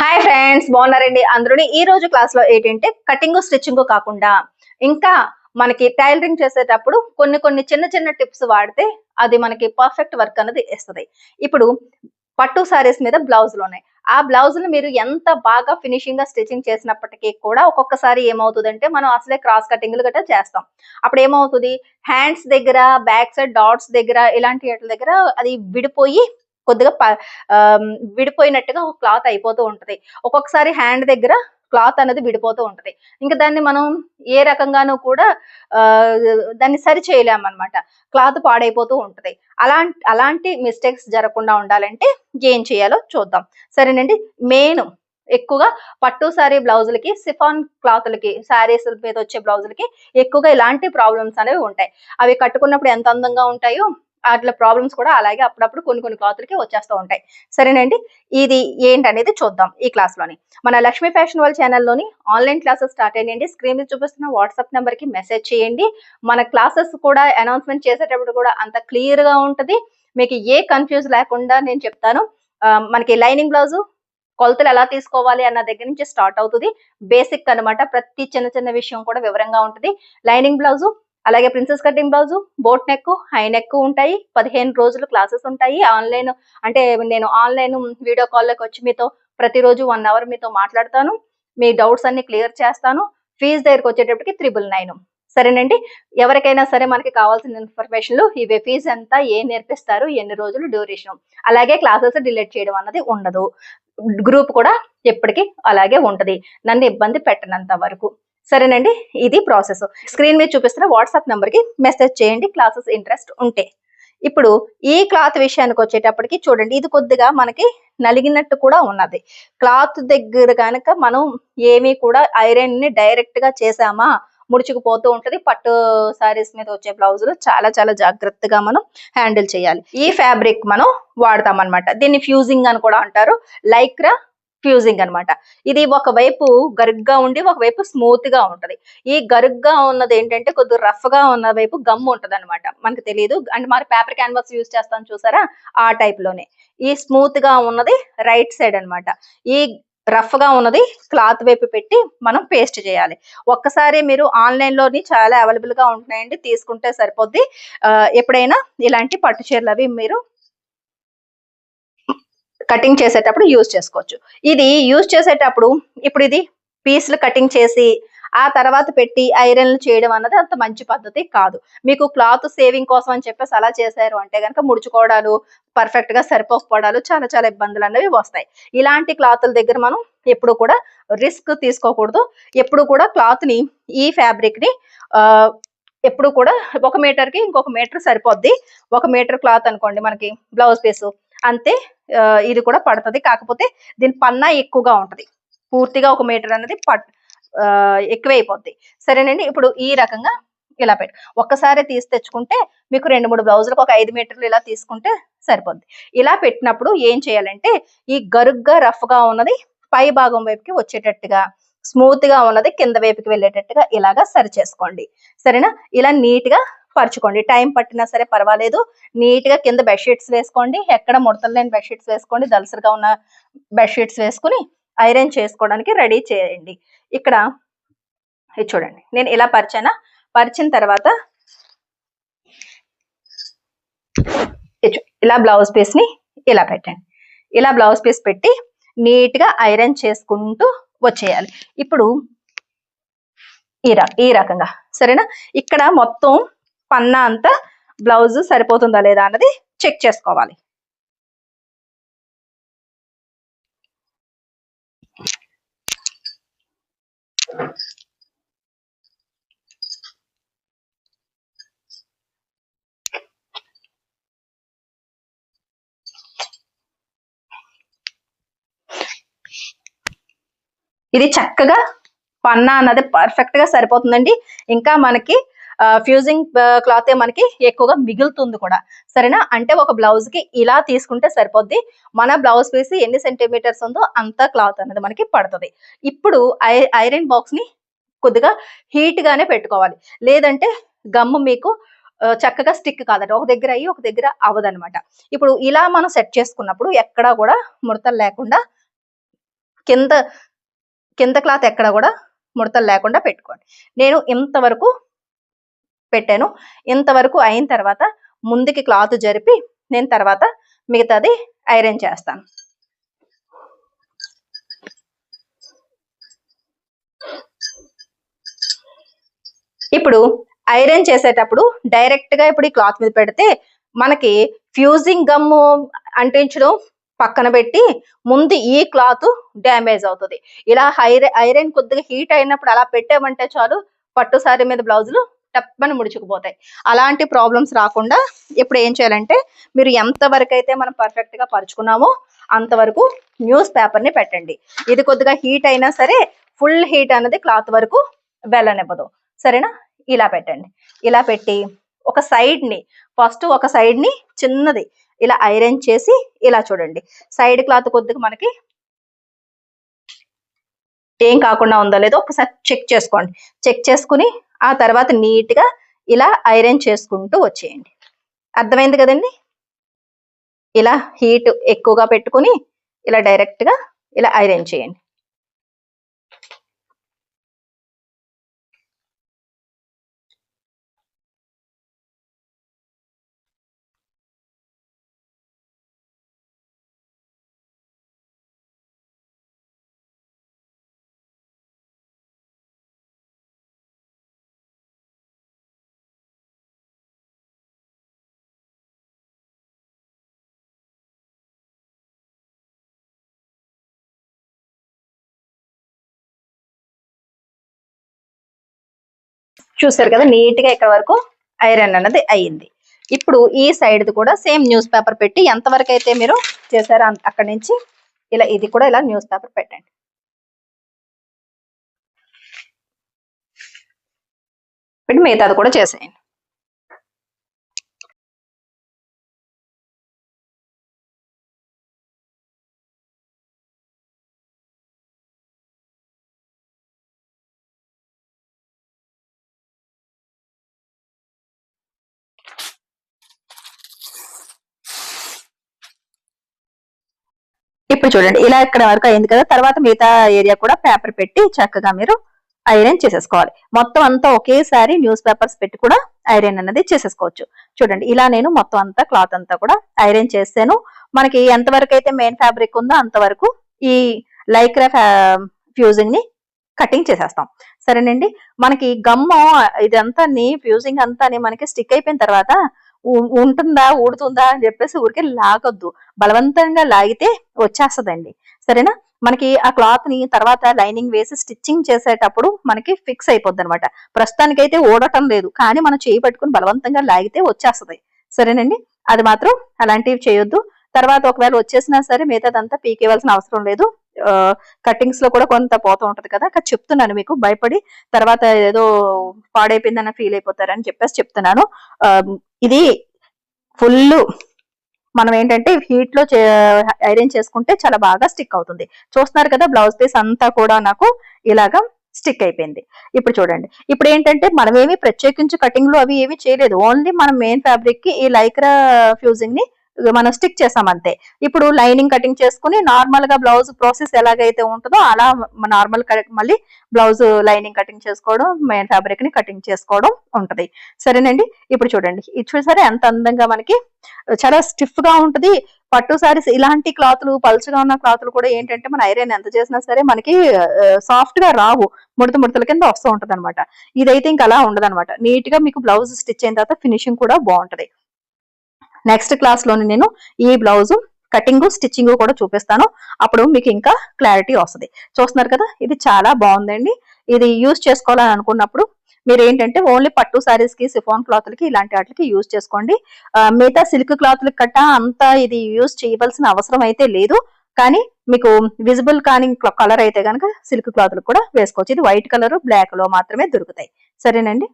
Hi friends బాగున్నారండి? అందరూని ఈ రోజు క్లాస్లో ఏంటంటే కటింగ్ స్టిచ్చింగ్ కాకుండా ఇంకా మనకి టైలరింగ్ చేసేటప్పుడు కొన్ని కొన్ని చిన్న చిన్న టిప్స్ వాడితే అది మనకి పర్ఫెక్ట్ వర్క్ అనేది ఇస్తుంది. ఇప్పుడు పట్టు సారీస్ మీద బ్లౌజులు ఉన్నాయి. ఆ బ్లౌజులు మీరు ఎంత బాగా ఫినిషింగ్గా స్టిచ్చింగ్ చేసినప్పటికీ కూడా ఒక్కొక్కసారి ఏమవుతుందంటే మనం అసలే క్రాస్ కటింగ్లు గట్రా చేస్తాం. అప్పుడు ఏమవుతుంది? హ్యాండ్స్ దగ్గర బ్యాక్ సైడ్ డాట్స్ దగ్గర ఇలాంటి వాటి దగ్గర అది విడిపోయి కొద్దిగా ప- విడిపోయినట్టుగా ఒక క్లాత్ అయిపోతూ ఉంటుంది. ఒక్కొక్కసారి హ్యాండ్ దగ్గర క్లాత్ అనేది విడిపోతూ ఉంటుంది. ఇంకా దాన్ని మనం ఏ రకంగానూ కూడా దాన్ని సరి చేయలేమన్నమాట. క్లాత్ పాడైపోతూ ఉంటుంది. అలాంటి అలాంటి మిస్టేక్స్ జరగకుండా ఉండాలంటే ఏం చేయాలో చూద్దాం. సరేనండి. మెయిన్ ఎక్కువగా పట్టు సారీ బ్లౌజులకి సిఫాన్ క్లాత్లకి శారీస్ మీద వచ్చే బ్లౌజులకి ఎక్కువగా ఇలాంటి ప్రాబ్లమ్స్ అనేవి ఉంటాయి. అవి కట్టుకున్నప్పుడు ఎంత అందంగా ఉంటాయో అట్లా ప్రాబ్లమ్స్ కూడా అలాగే అప్పుడప్పుడు కొన్ని కొన్ని క్లాతులకి వచ్చేస్తూ ఉంటాయి. సరేనండి? ఇది ఏంటనేది చూద్దాం ఈ క్లాస్లోని. మన లక్ష్మీ ఫ్యాషన్ వాళ్ళ ఛానల్లోని ఆన్లైన్ క్లాసెస్ స్టార్ట్ అయ్యండి స్క్రీన్ మీద చూపిస్తున్న వాట్సాప్ నెంబర్కి మెసేజ్ చేయండి. మన క్లాసెస్ కూడా అనౌన్స్మెంట్ చేసేటప్పుడు కూడా అంత క్లియర్గా ఉంటది. మీకు ఏ కన్ఫ్యూజ్ లేకుండా నేను చెప్తాను. ఆ, మనకి లైనింగ్ బ్లౌజ్ కొలతలు ఎలా తీసుకోవాలి అన్న దగ్గర నుంచి స్టార్ట్ అవుతుంది. బేసిక్ అన్నమాట. ప్రతి చిన్న చిన్న విషయం కూడా వివరంగా ఉంటుంది. లైనింగ్ బ్లౌజ్ అలాగే princess cutting blouse boat neck high neck ఉంటాయి. పదిహేను రోజులు క్లాసెస్ ఉంటాయి. ఆన్లైన్ అంటే నేను ఆన్లైన్ వీడియో కాల్లోకి వచ్చి మీతో ప్రతిరోజు వన్ అవర్ మీతో మాట్లాడతాను. మీ డౌట్స్ అన్ని క్లియర్ చేస్తాను. ఫీజు దగ్గరకు వచ్చేటప్పటికి త్రిబుల్ నైన్ సరేనండి? ఎవరికైనా సరే మనకి కావాల్సిన ఇన్ఫర్మేషన్లు ఇవే ఫీజు ఎంత ఏ నేర్పిస్తారు ఎన్ని రోజులు డ్యూరేషన్ అలాగే క్లాసెస్ డిలీట్ చేయడం అన్నది ఉండదు. గ్రూప్ కూడా ఎప్పటికీ అలాగే ఉంటది. నన్ను ఇబ్బంది పెట్టనంత వరకు. సరేనండి? ఇది ప్రాసెస్. స్క్రీన్ మీద చూపిస్తున్న వాట్సాప్ నెంబర్కి మెసేజ్ చేయండి క్లాసెస్ ఇంట్రెస్ట్ ఉంటే. ఇప్పుడు ఈ క్లాత్ విషయానికి వచ్చేటప్పటికి చూడండి ఇది కొద్దిగా మనకి నలిగినట్టు కూడా ఉన్నది. క్లాత్ దగ్గర కనుక మనం ఏమీ కూడా ఐరన్ని డైరెక్ట్గా చేసామా ముడుచుకుపోతూ ఉంటది. పట్టు సారీస్ మీద వచ్చే బ్లౌజులు చాలా చాలా జాగ్రత్తగా మనం హ్యాండిల్ చేయాలి. ఈ ఫ్యాబ్రిక్ మనం వాడతాం అనమాట దీన్ని ఫ్యూజింగ్ అని కూడా అంటారు. లైక్రా ఫ్యూజింగ్ అన్నమాట. ఇది ఒకవైపు గరుగ్గా ఉండి ఒకవైపు స్మూత్గా ఉంటది. ఈ గరుగ్గా ఉన్నది ఏంటంటే కొద్దిగా రఫ్గా ఉన్న వైపు గమ్ ఉంటది అనమాట మనకు తెలియదు అంటే మరి పేపర్ క్యాన్వాస్ యూజ్ చేస్తాం చూసారా? ఆ టైప్లోనే. ఈ స్మూత్గా ఉన్నది రైట్ సైడ్ అనమాట ఈ రఫ్గా ఉన్నది క్లాత్ వైపు పెట్టి మనం పేస్ట్ చేయాలి. ఒక్కసారి మీరు ఆన్లైన్లోని చాలా అవైలబుల్గా ఉంటున్నాయండి. తీసుకుంటే సరిపోద్ది. ఎప్పుడైనా ఇలాంటి పట్టు చీరలు అవి మీరు కటింగ్ చేసేటప్పుడు యూజ్ చేసుకోవచ్చు. ఇది యూజ్ చేసేటప్పుడు ఇప్పుడు ఇది పీసులు కటింగ్ చేసి ఆ తర్వాత పెట్టి ఐరన్లు చేయడం అన్నది అంత మంచి పద్ధతి కాదు. మీకు క్లాత్ సేవింగ్ కోసం అని చెప్పేసి అలా చేశారు అంటే కనుక ముడుచుకోవడాలు పర్ఫెక్ట్గా సరిపోకపోవడాలు చాలా చాలా ఇబ్బందులు అనేవి వస్తాయి. ఇలాంటి క్లాతుల దగ్గర మనం ఎప్పుడు కూడా రిస్క్ తీసుకోకూడదు. ఎప్పుడు కూడా క్లాత్ని ఈ ఫ్యాబ్రిక్ని ఆ ఎప్పుడు కూడా ఒక మీటర్కి ఇంకొక మీటర్ సరిపోద్ది. ఒక మీటర్ క్లాత్ అనుకోండి మనకి బ్లౌజ్ పీసు అంతే ఇది కూడా పడుతుంది. కాకపోతే దీని పన్నా ఎక్కువగా ఉంటుంది. పూర్తిగా ఒక మీటర్ అనేది పట్ ఎక్కువైపోద్ది. సరేనండి ఇప్పుడు ఈ రకంగా ఇలా పెట్టు ఒక్కసారి తీసి తెచ్చుకుంటే మీకు రెండు మూడు బ్లౌజులకు ఒక ఐదు మీటర్లు ఇలా తీసుకుంటే సరిపోద్ది. ఇలా పెట్టినప్పుడు ఏం చేయాలంటే ఈ గరుగ్గా రఫ్గా ఉన్నది పై భాగం వైపుకి వచ్చేటట్టుగా స్మూత్గా ఉన్నది కింద వైపుకి వెళ్ళేటట్టుగా ఇలాగా సరి చేసుకోండి. సరేనా? ఇలా నీట్గా పరుచుకోండి. టైం పట్టినా సరే పర్వాలేదు. నీట్గా కింద బెడ్షీట్స్ వేసుకోండి. ఎక్కడ ముడతలు లేని బెడ్షీట్స్ వేసుకోండి. దలసరిగా ఉన్న బెడ్షీట్స్ వేసుకుని ఐరన్ చేసుకోవడానికి రెడీ చేయండి. ఇక్కడ ఇది చూడండి. నేను ఇలా పరిచానా? పరిచిన తర్వాత ఇలా బ్లౌజ్ పీస్ని ఇలా పెట్టండి. ఇలా బ్లౌజ్ పీస్ పెట్టి నీట్గా ఐరన్ చేసుకుంటూ వచ్చేయాలి. ఇప్పుడు ఈ ఈ రకంగా. సరేనా? ఇక్కడ మొత్తం పన్నా అంతా బ్లౌజ్ సరిపోతుందా లేదా అన్నది చెక్ చేసుకోవాలి. ఇది చక్కగా పన్నా అన్నది పర్ఫెక్ట్గా సరిపోతుందండి. ఇంకా మనకి ఫ్యూజింగ్ క్లాత్ మనకి ఎక్కువగా మిగులుతుంది కూడా. సరేనా? అంటే ఒక బ్లౌజ్కి ఇలా తీసుకుంటే సరిపోద్ది. మన బ్లౌజ్ పీస్ ఎన్ని సెంటీమీటర్స్ ఉందో అంత క్లాత్ అనేది మనకి పడుతుంది. ఇప్పుడు ఐ- ఐరన్ బాక్స్ని కొద్దిగా హీట్ గానే పెట్టుకోవాలి. లేదంటే గమ్ మీకు చక్కగా స్టిక్ కాదట ఒక దగ్గర అయ్యి ఒక దగ్గర అవ్వదన్నమాట. ఇప్పుడు ఇలా మనం సెట్ చేసుకున్నప్పుడు ఎక్కడా కూడా ముడతలు లేకుండా కింద కింద క్లాత్ ఎక్కడ కూడా ముడతలు లేకుండా పెట్టుకోండి. నేను ఇంతవరకు పెట్టాను. ఇంతవరకు అయిన తర్వాత ముందుకి క్లాత్ జరిపి నేను తర్వాత మిగతాది ఐరన్ చేస్తాను. ఇప్పుడు ఐరన్ చేసేటప్పుడు డైరెక్ట్గా ఇప్పుడు ఈ క్లాత్ మీద పెడితే మనకి ఫ్యూజింగ్ గమ్ము అంటించడం పక్కన పెట్టి ముందు ఈ క్లాత్ డ్యామేజ్ అవుతుంది. ఇలా ఐరన్ ఐరన్ కొద్దిగా హీట్ అయినప్పుడు అలా పెట్టామంటే చాలు పట్టు సారీ మీద బ్లౌజులు టప్పని ముడుచుకుపోతాయి. అలాంటి ప్రాబ్లమ్స్ రాకుండా ఇప్పుడు ఏం చేయాలంటే మీరు ఎంతవరకు అయితే మనం పర్ఫెక్ట్గా పరుచుకున్నామో అంతవరకు న్యూస్ పేపర్ని పెట్టండి. ఇది కొద్దిగా హీట్ అయినా సరే ఫుల్ హీట్ అనేది క్లాత్ వరకు వెళ్ళనివ్వదు. సరేనా? ఇలా పెట్టండి. ఇలా పెట్టి ఒక సైడ్ని ఫస్ట్ ఒక సైడ్ని చిన్నది ఇలా ఐరన్ చేసి ఇలా చూడండి. సైడ్ క్లాత్ కొద్దిగా మనకి ఏం కాకుండా ఉందో లేదో ఒకసారి చెక్ చేసుకోండి. చెక్ చేసుకుని ఆ తర్వాత నీట్గా ఇలా ఐరన్ చేసుకుంటూ వచ్చేయండి. అర్థమైంది కదండి? ఇలా హీట్ ఎక్కువగా పెట్టుకుని ఇలా డైరెక్ట్గా ఇలా ఐరన్ చేయండి. చూసారు కదా నీట్గా ఇక్కడ వరకు ఐరన్ అన్నది అయ్యింది. ఇప్పుడు ఈ సైడ్ కూడా సేమ్ న్యూస్ పేపర్ పెట్టి ఎంత వరకు అయితే మీరు చేశారో అక్కడ అక్కడి నుంచి ఇలా ఇది కూడా ఇలా న్యూస్ పేపర్ పెట్టండి. పెట్టి మిగతాది కూడా చేసేయండి. ఇప్పుడు చూడండి ఇలా ఇక్కడ వరకు అయింది కదా తర్వాత మిగతా ఏరియా కూడా పేపర్ పెట్టి చక్కగా మీరు ఐరన్ చేసేసుకోవాలి. మొత్తం అంతా ఒకేసారి న్యూస్ పేపర్స్ పెట్టి కూడా ఐరన్ అనేది చేసేసుకోవచ్చు. చూడండి ఇలా నేను మొత్తం అంతా క్లాత్ అంతా కూడా ఐరన్ చేస్తాను. మనకి ఎంత వరకు అయితే మెయిన్ ఫ్యాబ్రిక్ ఉందో అంతవరకు ఈ లైక్రా ఫ్యూజింగ్ని కటింగ్ చేసేస్తాం. సరేనండి మనకి గమ్ము ఇదంతా ఫ్యూజింగ్ అంతా మనకి స్టిక్ అయిపోయిన తర్వాత ఉంటుందా ఊడుతుందా అని చెప్పేసి ఊరికే లాగొద్దు. బలవంతంగా లాగితే వచ్చేస్తదండి. సరేనా? మనకి ఆ క్లాత్ని తర్వాత లైనింగ్ వేసి స్టిచ్చింగ్ చేసేటప్పుడు మనకి ఫిక్స్ అయిపోద్ది అనమాట ప్రస్తుతానికైతే ఓడటం లేదు కానీ మనం చేయి పట్టుకుని బలవంతంగా లాగితే వచ్చేస్తది. సరేనండి? అది మాత్రం అలాంటివి చేయొద్దు. తర్వాత ఒకవేళ వచ్చేసినా సరే మిగతాదంతా పీకేవలసిన అవసరం లేదు. కట్టింగ్స్లో కూడా కొంత పోతూ ఉంటది కదా అక్కడ చెప్తున్నాను మీకు. భయపడి తర్వాత ఏదో పాడైపోయిందన్న ఫీల్ అయిపోతారని చెప్పేసి చెప్తున్నాను. ఇది ఫుల్ మనం ఏంటంటే హీట్లో ఐరన్ చేసుకుంటే చాలా బాగా స్టిక్ అవుతుంది. చూస్తున్నారు కదా బ్లౌజ్ పీస్ అంతా కూడా నాకు ఇలాగా స్టిక్ అయిపోయింది. ఇప్పుడు చూడండి. ఇప్పుడు ఏంటంటే మనం ఏమి ప్రత్యేకించి కటింగ్లో అవి ఏమి చేయలేదు. ఓన్లీ మనం మెయిన్ ఫ్యాబ్రిక్కి ఈ లైక్రా ఫ్యూజింగ్ని మనం స్టిక్ చేసాం అంతే. ఇప్పుడు లైనింగ్ కటింగ్ చేసుకుని నార్మల్గా బ్లౌజ్ ప్రాసెస్ ఎలాగైతే ఉంటుందో అలా నార్మల్ మళ్ళీ బ్లౌజ్ లైనింగ్ కటింగ్ చేసుకోవడం మెయిన్ ఫ్యాబ్రిక్ని కటింగ్ చేసుకోవడం ఉంటది. సరేనండి? ఇప్పుడు చూడండి. ఇది చూసారా? ఎంత అందంగా మనకి చాలా స్టిఫ్గా ఉంటది. పట్టు సారీస్ ఇలాంటి క్లాత్లు పలుచగా ఉన్న క్లాత్లు కూడా ఏంటంటే మన ఐరన్ ఎంత చేసినా సరే మనకి సాఫ్ట్గా రావు. ముడత ముడతల కింద వస్తూ ఉంటది అనమాట ఇదైతే ఇంకా అలా ఉండదు అనమాట నీట్గా మీకు బ్లౌజ్ స్టిచ్ అయిన తర్వాత ఫినిషింగ్ కూడా బాగుంటది. నెక్స్ట్ క్లాస్లోని నేను ఈ బ్లౌజ్ కటింగ్ స్టిచ్చింగ్ కూడా చూపిస్తాను. అప్పుడు మీకు ఇంకా క్లారిటీ వస్తుంది. చూస్తున్నారు కదా ఇది చాలా బాగుందండి. ఇది యూజ్ చేసుకోవాలని అనుకున్నప్పుడు మీరు ఏంటంటే ఓన్లీ పట్టు సారీస్కి సిఫాన్ క్లాత్లకి ఇలాంటి వాటికి యూజ్ చేసుకోండి. మిగతా సిల్క్ క్లాత్లకి కట్ట అంతా ఇది యూజ్ చేయవలసిన అవసరం అయితే లేదు. కానీ మీకు విజిబుల్ కానీ కలర్ అయితే కనుక సిల్క్ క్లాత్లు కూడా వేసుకోవచ్చు. ఇది వైట్ కలర్ బ్లాక్లో మాత్రమే దొరుకుతాయి. సరేనండి?